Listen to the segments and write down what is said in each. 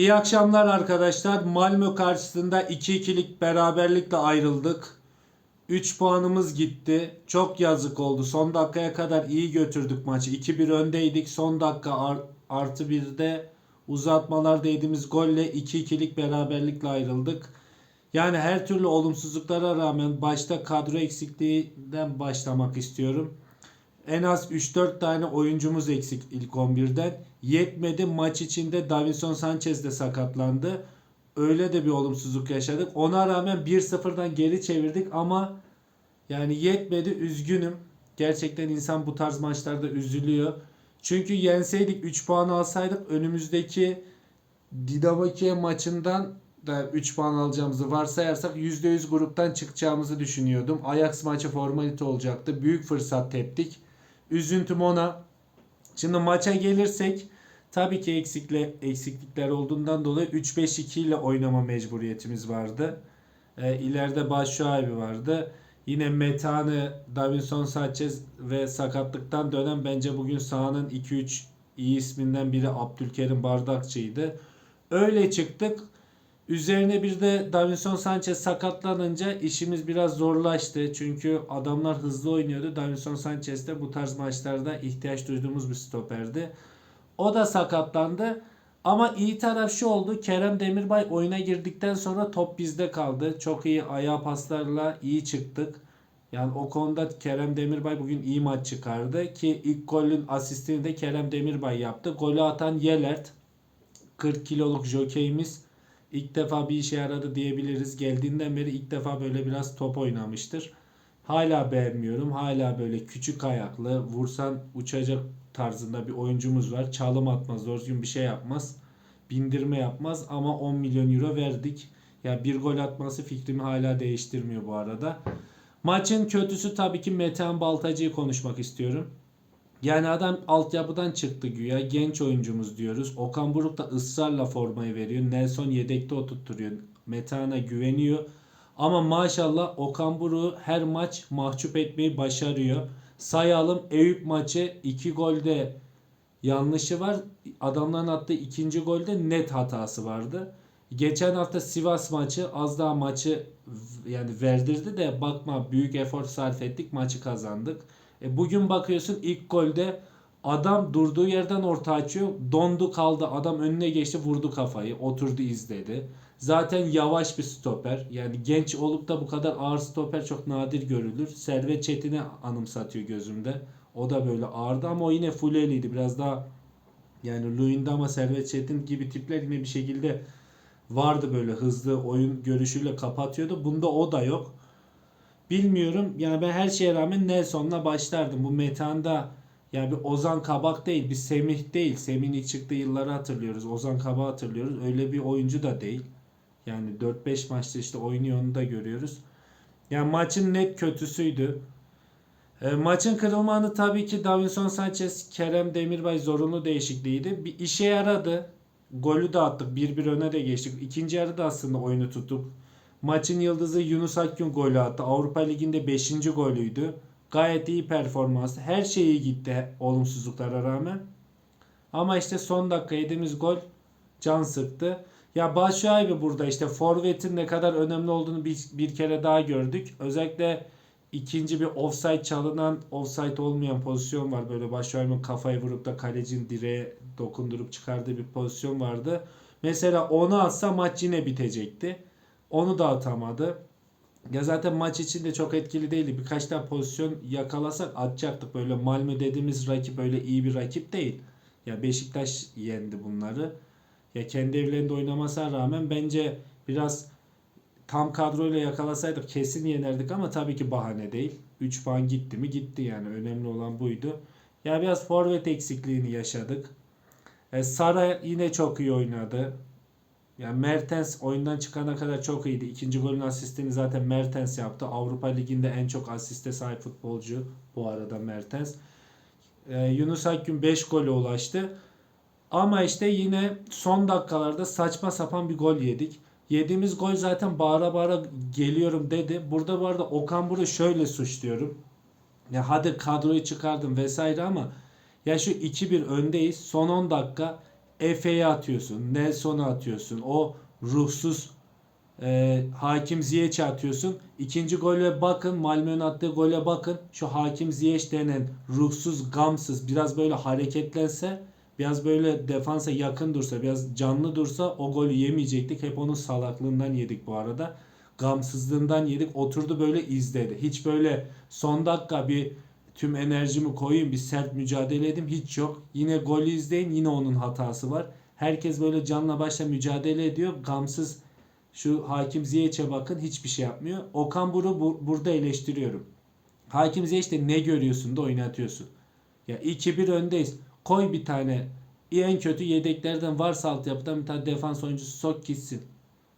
İyi akşamlar arkadaşlar. Malmö karşısında 2-2'lik beraberlikle ayrıldık. 3 puanımız gitti. Çok yazık oldu. Son dakikaya kadar iyi götürdük maçı. 2-1 öndeydik. Son dakika ar- artı 1'de uzatmalarda yediğimiz golle 2-2'lik beraberlikle ayrıldık. Yani her türlü olumsuzluklara rağmen başta kadro eksikliğinden başlamak istiyorum. En az 3-4 tane oyuncumuz eksik ilk 11'den. Yetmedi maç içinde Davinson Sanchez de sakatlandı. Öyle de bir olumsuzluk yaşadık. Ona rağmen 1-0'dan geri çevirdik ama yani yetmedi üzgünüm. Gerçekten insan bu tarz maçlarda üzülüyor. Çünkü yenseydik 3 puan alsaydık önümüzdeki Dinamo maçından da 3 puan alacağımızı varsayarsak %100 gruptan çıkacağımızı düşünüyordum. Ajax maçı formalite olacaktı. Büyük fırsat teptik. Üzüntüm ona. Şimdi maça gelirsek tabii ki eksikle, eksiklikler olduğundan dolayı 3-5-2 ile oynama mecburiyetimiz vardı. E, ileride Başşuaybi vardı. Yine Metanı, Davinson Sanchez ve sakatlıktan dönen bence bugün sahanın 2-3 iyi isminden biri Abdülkerim Bardakçı'ydı. Öyle çıktık. Üzerine bir de Davinson Sanchez sakatlanınca işimiz biraz zorlaştı. Çünkü adamlar hızlı oynuyordu. Davinson Sanchez de bu tarz maçlarda ihtiyaç duyduğumuz bir stoperdi. O da sakatlandı. Ama iyi taraf şu oldu. Kerem Demirbay oyuna girdikten sonra top bizde kaldı. Çok iyi ayağı paslarla iyi çıktık. Yani o konuda Kerem Demirbay bugün iyi maç çıkardı ki ilk golün asistini de Kerem Demirbay yaptı. Golü atan Yelert 40 kiloluk jokeyimiz ilk defa bir işe yaradı diyebiliriz. Geldiğinden beri ilk defa böyle biraz top oynamıştır. Hala beğenmiyorum. Hala böyle küçük ayaklı, vursan uçacak tarzında bir oyuncumuz var. Çalım atmaz, doğru düzgün bir şey yapmaz. Bindirme yapmaz ama 10 milyon euro verdik. Ya bir gol atması fikrimi hala değiştirmiyor bu arada. Maçın kötüsü tabii ki Metehan Baltacı'yı konuşmak istiyorum. Yani adam altyapıdan çıktı güya. Genç oyuncumuz diyoruz. Okan Buruk da ısrarla formayı veriyor. Nelson yedekte oturtturuyor. Metehan'a güveniyor. Ama maşallah Okan Buruk her maç mahcup etmeyi başarıyor. Sayalım Eyüp maçı 2 golde yanlışı var. Adamların attığı ikinci golde net hatası vardı. Geçen hafta Sivas maçı az daha maçı yani verdirdi de bakma büyük efor sarf ettik maçı kazandık. E bugün bakıyorsun ilk golde adam durduğu yerden orta açıyor. Dondu kaldı. Adam önüne geçti vurdu kafayı. Oturdu izledi. Zaten yavaş bir stoper. Yani genç olup da bu kadar ağır stoper çok nadir görülür. Servet Çetin'i anımsatıyor gözümde. O da böyle ağırdı ama o yine fulleliydi. Biraz daha yani Luyendama, Servet Çetin gibi tipler yine bir şekilde vardı böyle hızlı oyun görüşüyle kapatıyordu. Bunda o da yok. Bilmiyorum. Yani ben her şeye rağmen Nelson'la başlardım. Bu metanda yani bir Ozan Kabak değil, bir Semih değil. Semih'in ilk çıktığı yılları hatırlıyoruz. Ozan Kabak'ı hatırlıyoruz. Öyle bir oyuncu da değil. Yani 4-5 maçta işte oynuyor onu da görüyoruz. Yani maçın net kötüsüydü. E, maçın kırılma anı tabii ki Davinson Sanchez, Kerem Demirbay zorunlu değişikliğiydi. Bir işe yaradı. Golü de attık. 1-1 öne de geçtik. İkinci yarıda aslında oyunu tuttuk. Maçın yıldızı Yunus Akgün golü attı. Avrupa Ligi'nde 5. golüydü. Gayet iyi performans. Her şey iyi gitti olumsuzluklara rağmen. Ama işte son dakika yediğimiz gol can sıktı. Ya Başşuaybi burada işte forvetin ne kadar önemli olduğunu bir, bir kere daha gördük. Özellikle ikinci bir offside çalınan offside olmayan pozisyon var. Böyle Başşuaybi'nin kafayı vurup da kalecinin direğe dokundurup çıkardığı bir pozisyon vardı. Mesela onu atsa maç yine bitecekti. Onu da atamadı. Ya zaten maç içinde çok etkili değildi. Birkaç tane pozisyon yakalasak atacaktık. Böyle Malmö dediğimiz rakip öyle iyi bir rakip değil. Ya Beşiktaş yendi bunları. Ya kendi evlerinde oynamasına rağmen bence biraz tam kadroyla yakalasaydık kesin yenerdik ama tabii ki bahane değil. 3 puan gitti mi gitti yani önemli olan buydu. Ya biraz forvet eksikliğini yaşadık. E, Sara yine çok iyi oynadı. Yani Mertens oyundan çıkana kadar çok iyiydi. İkinci golün asistini zaten Mertens yaptı. Avrupa Ligi'nde en çok asiste sahip futbolcu bu arada Mertens. Ee, Yunus Akgün 5 gole ulaştı. Ama işte yine son dakikalarda saçma sapan bir gol yedik. Yediğimiz gol zaten bağıra bağıra geliyorum dedi. Burada bu arada Okan Buruk'u şöyle suçluyorum. Ya hadi kadroyu çıkardım vesaire ama ya şu 2-1 öndeyiz. Son 10 dakika Efe'yi atıyorsun. Nelson'u atıyorsun. O ruhsuz e, Hakim Ziyech'i atıyorsun. İkinci gole bakın. Malmö'nün attığı gole bakın. Şu Hakim Ziyech denen ruhsuz, gamsız biraz böyle hareketlense biraz böyle defansa yakın dursa biraz canlı dursa o golü yemeyecektik. Hep onun salaklığından yedik bu arada. Gamsızlığından yedik. Oturdu böyle izledi. Hiç böyle son dakika bir tüm enerjimi koyayım bir sert mücadele edeyim hiç yok. Yine golü izleyin yine onun hatası var. Herkes böyle canla başla mücadele ediyor. Gamsız şu Hakim Ziyech'e bakın hiçbir şey yapmıyor. Okan Buruk'u bu- burada eleştiriyorum. Hakim Ziyech de ne görüyorsun da oynatıyorsun. Ya 2-1 öndeyiz. Koy bir tane en kötü yedeklerden varsa altyapıdan bir tane defans oyuncusu sok gitsin.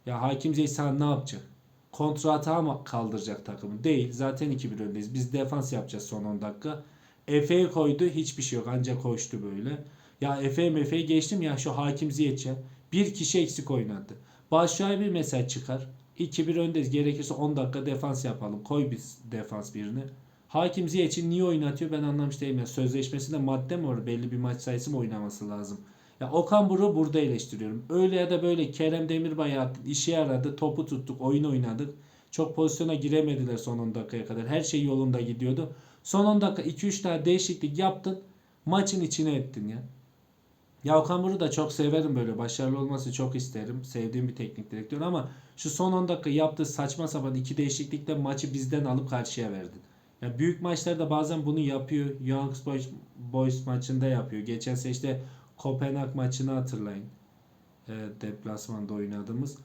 Ya Hakim Ziyech sana ne yapacak? Kontra mı kaldıracak takımı? Değil. Zaten 2-1 öndeyiz. Biz defans yapacağız son 10 dakika. Efe'yi koydu. Hiçbir şey yok. Ancak koştu böyle. Ya Efe Mefe'yi geçtim ya şu Hakim Ziyech'e. Bir kişi eksik oynadı. Başşuay bir mesaj çıkar. 2-1 öndeyiz. Gerekirse 10 dakika defans yapalım. Koy biz defans birini. Hakim Ziyech'i niye oynatıyor ben anlamış değilim. Ya sözleşmesinde madde mi var? Belli bir maç sayısı mı oynaması lazım? Ya Okan Buruk'u burada eleştiriyorum. Öyle ya da böyle Kerem Demirbay'ı attık, işe yaradı, topu tuttuk, oyun oynadık. Çok pozisyona giremediler son 10 dakikaya kadar. Her şey yolunda gidiyordu. Son 10 dakika 2-3 tane değişiklik yaptın. Maçın içine ettin ya. Ya Okan Buruk'u da çok severim böyle. Başarılı olması çok isterim. Sevdiğim bir teknik direktör ama şu son 10 dakika yaptığı saçma sapan iki değişiklikle maçı bizden alıp karşıya verdin. Ya büyük maçlarda bazen bunu yapıyor. Young Boys, Boys maçında yapıyor. Geçen sene işte Kopenhag maçını hatırlayın. E, deplasmanda oynadığımız.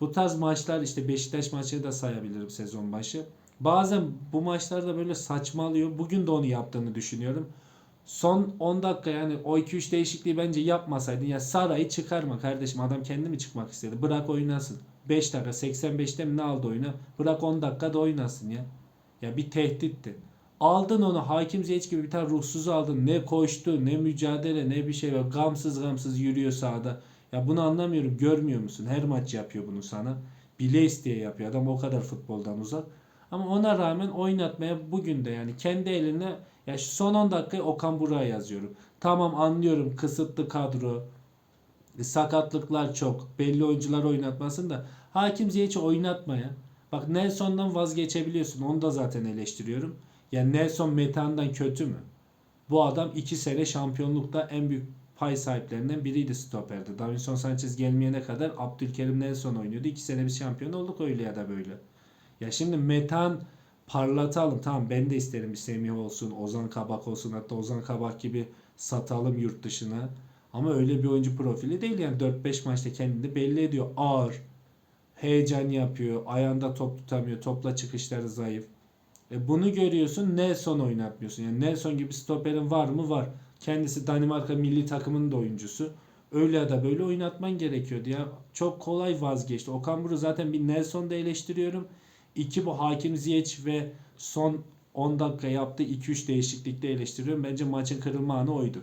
Bu tarz maçlar işte Beşiktaş maçını da sayabilirim sezon başı. Bazen bu maçlarda böyle saçmalıyor. Bugün de onu yaptığını düşünüyorum. Son 10 dakika yani o 2-3 değişikliği bence yapmasaydın. Ya Sara'yı çıkarma kardeşim. Adam kendi mi çıkmak istedi? Bırak oynasın. 5 dakika 85'te mi ne aldı oyunu? Bırak 10 dakikada oynasın ya. Ya bir tehditti. Aldın onu Hakim Ziyech gibi bir tane ruhsuz aldın. Ne koştu, ne mücadele, ne bir şey var. Gamsız gamsız yürüyor sahada. Ya bunu anlamıyorum. Görmüyor musun? Her maç yapıyor bunu sana. Bile isteye yapıyor. Adam o kadar futboldan uzak. Ama ona rağmen oynatmaya bugün de yani kendi eline ya şu son 10 dakikayı Okan Burak'a yazıyorum. Tamam anlıyorum kısıtlı kadro. e, Sakatlıklar çok. Belli oyuncular oynatmasın da Hakim Ziyech'i oynatmaya. Bak Nelson'dan vazgeçebiliyorsun. Onu da zaten eleştiriyorum. Yani Nelson Metehan'dan kötü mü? Bu adam 2 sene şampiyonlukta en büyük pay sahiplerinden biriydi stoperde. Davinson Sanchez gelmeyene kadar Abdülkerim Nelson oynuyordu. 2 sene biz şampiyon olduk öyle ya da böyle. Ya şimdi Metehan parlatalım. Tamam ben de isterim bir Semih olsun, Ozan Kabak olsun. Hatta Ozan Kabak gibi satalım yurt dışına. Ama öyle bir oyuncu profili değil yani 4-5 maçta kendini belli ediyor. Ağır, heyecan yapıyor, ayağında top tutamıyor, topla çıkışları zayıf. E bunu görüyorsun Nelson oynatmıyorsun. Yani Nelson gibi stoperin var mı? Var. Kendisi Danimarka milli takımının da oyuncusu. Öyle ya da böyle oynatman gerekiyordu ya. Çok kolay vazgeçti. Okan Buruk zaten bir Nelson'da eleştiriyorum. İki bu Hakim Ziyech ve son 10 dakika yaptığı 2-3 değişiklikte eleştiriyorum. Bence maçın kırılma anı oydu.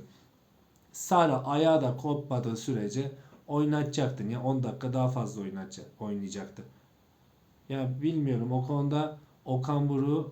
Sara ayağı da kopmadığı sürece oynatacaktın ya 10 dakika daha fazla oynatacak, oynayacaktı. Ya bilmiyorum o konuda Okan Buruk'u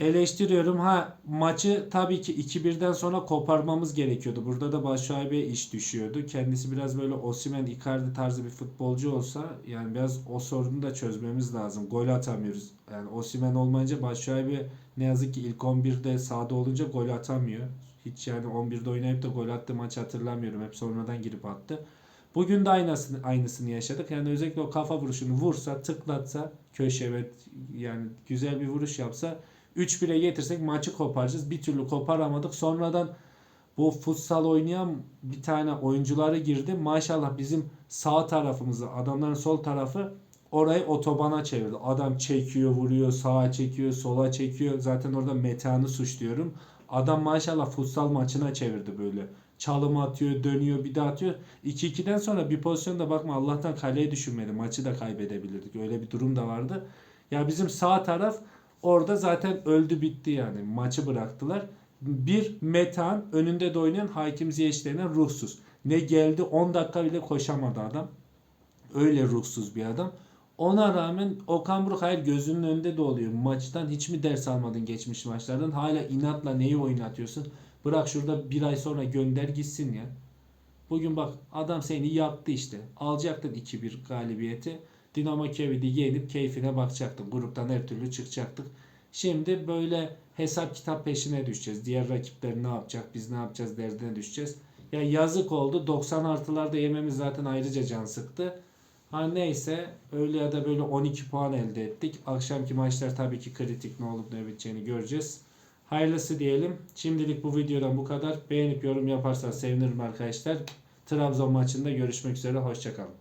eleştiriyorum. Ha maçı tabii ki 2-1'den sonra koparmamız gerekiyordu. Burada da Başakşehir'e iş düşüyordu. Kendisi biraz böyle Osimhen, Icardi tarzı bir futbolcu olsa yani biraz o sorunu da çözmemiz lazım. Gol atamıyoruz. Yani Osimhen olmayınca Başakşehir ne yazık ki ilk 11'de sahada olunca gol atamıyor. Hiç yani 11'de oynayıp da gol attığı maç hatırlamıyorum. Hep sonradan girip attı. Bugün de aynısını, aynısını yaşadık. Yani özellikle o kafa vuruşunu vursa, tıklatsa, köşe ve yani güzel bir vuruş yapsa 3-1'e getirsek maçı koparacağız. Bir türlü koparamadık. Sonradan bu futsal oynayan bir tane oyuncuları girdi. Maşallah bizim sağ tarafımızı, adamların sol tarafı orayı otobana çevirdi. Adam çekiyor, vuruyor, sağa çekiyor, sola çekiyor. Zaten orada Metehan'ı suçluyorum. Adam maşallah futsal maçına çevirdi böyle. Çalım atıyor, dönüyor, bir daha atıyor. 2-2'den sonra bir pozisyonda bakma Allah'tan kaleye düşünmedi. Maçı da kaybedebilirdik. Öyle bir durum da vardı. Ya bizim sağ taraf orada zaten öldü bitti yani. Maçı bıraktılar. Bir Metan önünde de oynayan Hakim Ziyech ruhsuz. Ne geldi 10 dakika bile koşamadı adam. Öyle ruhsuz bir adam. Ona rağmen Okan Buruk hayır gözünün önünde de oluyor. Maçtan hiç mi ders almadın geçmiş maçlardan? Hala inatla neyi oynatıyorsun? Bırak şurada bir ay sonra gönder gitsin ya. Bugün bak adam seni yaktı işte. Alacaktın 2-1 galibiyeti. Dinamo Kiev'i yenip keyfine bakacaktın. Gruptan her türlü çıkacaktık. Şimdi böyle hesap kitap peşine düşeceğiz. Diğer rakipler ne yapacak, biz ne yapacağız derdine düşeceğiz. Ya yazık oldu. 90 artılarda yememiz zaten ayrıca can sıktı. Ha neyse öyle ya da böyle 12 puan elde ettik. Akşamki maçlar tabii ki kritik ne olup ne biteceğini göreceğiz. Hayırlısı diyelim. Şimdilik bu videodan bu kadar. Beğenip yorum yaparsanız sevinirim arkadaşlar. Trabzon maçında görüşmek üzere. Hoşçakalın.